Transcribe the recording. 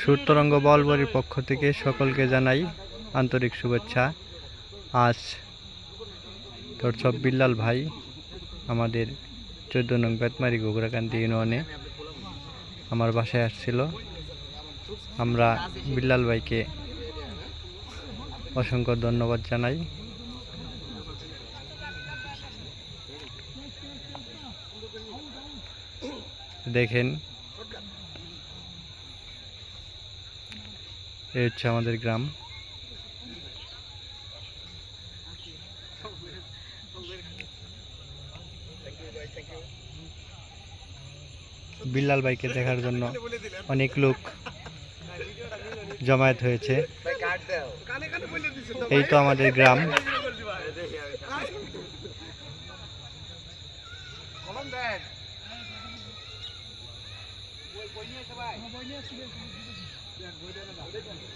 সুরতরঙ্গ বলবরির পক্ষ থেকে সকলকে জানাই আন্তরিক শুভেচ্ছা। আজ তোর বিল্লাল ভাই আমাদের চোদ্দ নং বেতমারি গোগরাকান্দি ইউনিয়নে আমার বাসায় আসছিল। আমরা বিল্লাল ভাইকে অসংখ্য ধন্যবাদ জানাই। দেখেন এই হচ্ছে আমাদের গ্রাম। বিল্লাল ভাইকে দেখার জন্য অনেক লোক জমায়েত হয়েছে। এই তো আমাদের গ্রাম। 这种。